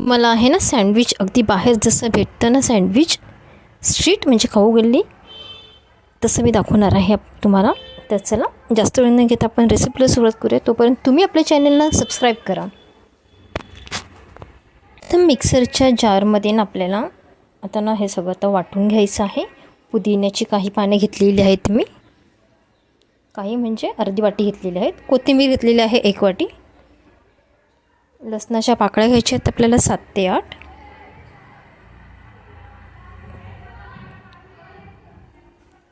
मला आहे ना सँडविच अगदी बाहेर जसं भेटतं ना सँडविच स्ट्रीट म्हणजे खाऊ गल्ली तसं मी दाखवणार आहे तुम्हाला. तर चला जास्त वेळ न घेता आपण रेसिपीला सुरुवात करूया. तोपर्यंत तुम्ही आपल्या चॅनलला सबस्क्राईब करा. तर मिक्सरच्या जारमध्ये ना आपल्याला आता ना हे सगळं आता वाटून घ्यायचं आहे. पुदिन्याची काही पाने घेतलेली आहेत मी. काही म्हणजे अर्धी वाटी घेतलेली आहेत. कोथिंबीर घेतलेली आहे एक वाटी. लसणाच्या पाकळ्या घ्यायच्या आहेत आपल्याला सात ते आठ.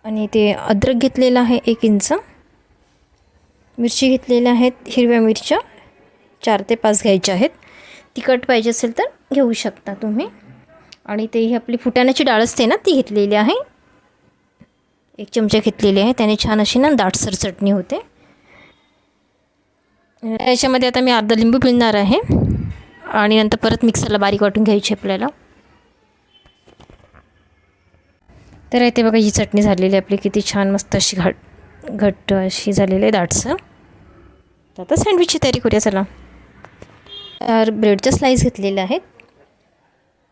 आणि ते अद्रक घेतलेलं आहे एक इंच. मिरची घेतलेल्या आहेत हिरव्या मिरच्या. चार ते पाच घ्यायच्या आहेत. तिखट पाहिजे असेल तर घेऊ शकता तुम्ही. आणि ते ही आपली फुटाण्याची डाळ असते ना ती घेतलेली आहे. एक चमचा घेतलेली आहे. त्याने छान अशी ना दाटसर चटणी होते. याच्यामध्ये आता मी अर्धा लिंबू पिळणार आहे. आणि नंतर परत मिक्सरला बारीक वाटून घ्यायची आपल्याला. तर येते बघा ही चटणी झालेली आहे आपली किती छान मस्त अशी घट घट्ट अशी झालेली आहे दाटसं. तर आता सँडविचची तयारी करूया चला. तर ब्रेडच्या स्लाईस घेतलेल्या आहेत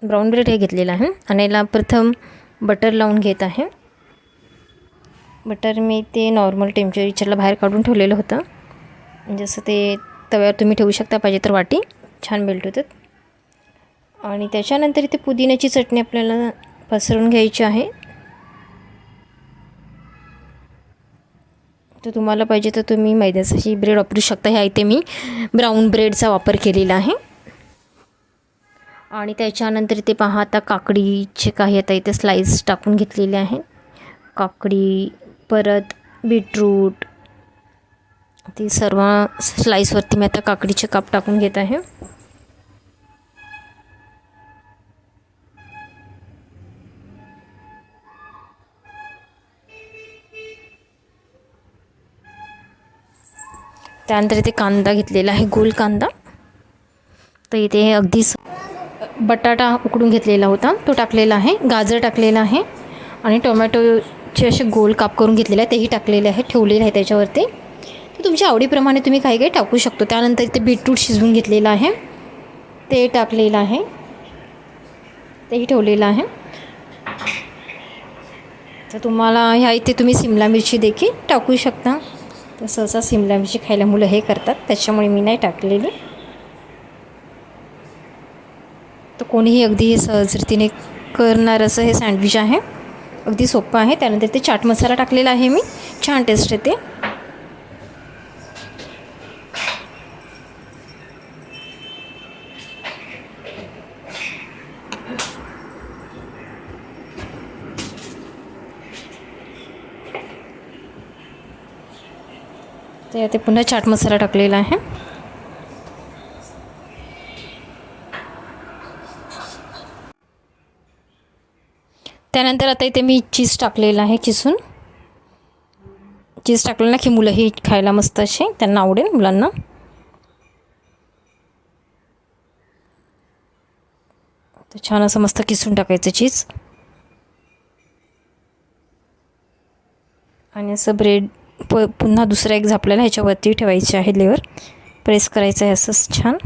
ब्राऊन ब्रेड हे घेतलेलं आहे. आणि याला प्रथम बटर लावून घेत आहे. बटर मी ते नॉर्मल टेम्परेचरला बाहेर काढून ठेवलेलं होतं. म्हणजे जसं ते तव्यावर तुम्ही ठेवू शकता पाहिजे तर वाटी. छान बेल्ट होतात. आणि त्याच्यानंतर इथे पुदिन्याची चटणी आपल्याला पसरून घ्यायची आहे. तर तुम्हाला पाहिजे तर तुम्ही मैद्याची ब्रेड वापरू शकता. ह्या इथे मी ब्राऊन ब्रेडचा वापर केलेला आहे. आणि त्याच्यानंतर इथे पहा आता काकडीचे काही आता इथे स्लाईस टाकून घेतलेले आहे. काकडी परत बीटरूट ती सर्व स्लाईसवरती मी आता काकडीचे काप टाकून घेत आहे. त्यानंतर इथे कांदा घेतलेला आहे गोल कांदा. तर इथे अगदी बटाटा उकडून घेतलेला होता. तो टाकलेला आहे गाजर टाकलेला आहे आणि टोमॅटोचे असे गोल काप करून घेतलेले आहे तेही टाकलेले आहे ठेवलेले आहे त्याच्यावरती. तुमच्या आवडीप्रमाणे तुम्ही काही काही टाकू शकतो. त्यानंतर इथे बीटरूट शिजवून घेतलेलं आहे. ते टाकलेलं आहे. तेही ठेवलेलं आहे. तर तुम्हाला ह्या इथे तुम्ही सिमला मिरची देखील टाकू शकता. तर सहसा सिमला मिरची खायला मुलं हे करतात. त्याच्यामुळे मी नाही टाकलेली. तर कोणीही अगदी हे सहजरीतीने करणार असं हे सँडविच आहे. अगदी सोपं आहे. त्यानंतर ते चाट मसाला टाकलेला आहे मी. छान टेस्ट येते. तर ते पुन्हा चाट मसाला टाकलेला आहे. त्यानंतर आता इथे मी चीज टाकलेलं आहे किसून चीज टाकलं ना की मुलंही खायला मस्त असे त्यांना आवडेल मुलांना. तर छान असं मस्त किसून टाकायचं चीज. आणि असं ब्रेड प पुन्हा दुसरा एक झापलेला ह्याच्यावरती ठेवायचे आहे लेवर प्रेस करायचं आहे असंच छान.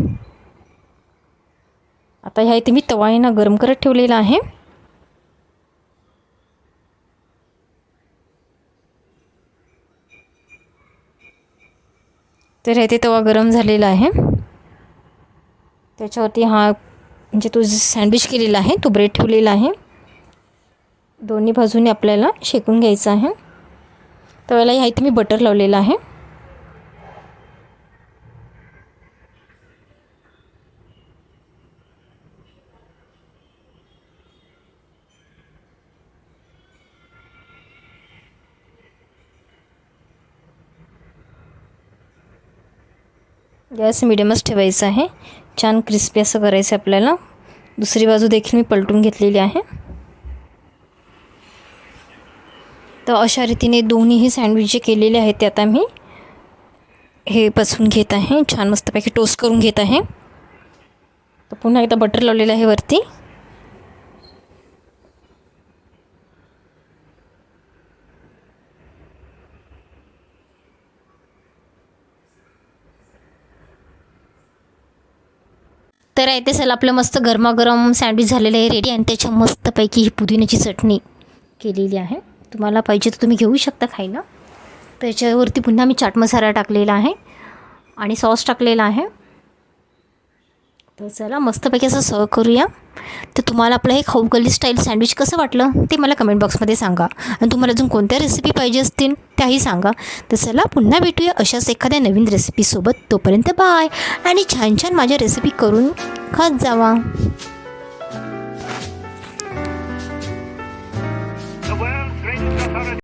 आता ह्या इथे मी तवा ना गरम करत ठेवलेला आहे. तर इथे तवा गरम झालेला आहे. त्याच्यावरती हा म्हणजे तो सँडविच केलेला आहे तो ब्रेड ठेवलेला आहे. दोन्ही बाजूने आपल्याला शेकून घ्यायचं आहे. तव्याला ह्या इथे मी बटर लावलेलं आहे. गॅस मिडियमच ठेवायचा आहे. छान क्रिस्पी असं करायचं आहे आपल्याला. दुसरी बाजू देखील मी पलटून घेतलेली आहे. तर अशा रीतीने दोन्हीही सँडविच जे केलेले आहेत ते आता मी हे पसरून घेत आहे. छान मस्तपैकी टोस्ट करून घेत आहे. तर पुन्हा एकदा बटर लावलेलं आहे वरती. तर आहे ते चला आपलं मस्त गरमागरम सँडविच झालेलं आहे रेडी आणि त्याच्या मस्तपैकी ही पुदिन्याची चटणी केलेली आहे. तुम्हाला पाहिजे तर तुम्ही घेऊ शकता खायला त्याच्यावरती पुन्हा मी चाट मसाला टाकलेला आहे आणि सॉस टाकलेला आहे. तर चला मस्तपैकी असं सर्व करूया. तर तुम्हाला आपलं हे खाऊ गल्ली स्टाईल सँडविच कसं वाटलं ते मला कमेंट बॉक्समध्ये सांगा. आणि तुम्हाला अजून कोणत्या रेसिपी पाहिजे असतील त्याही सांगा. तर चला पुन्हा भेटूया अशाच एखाद्या नवीन रेसिपीसोबत तोपर्यंत बाय आणि छान छान माझ्या रेसिपी करून खात जावा.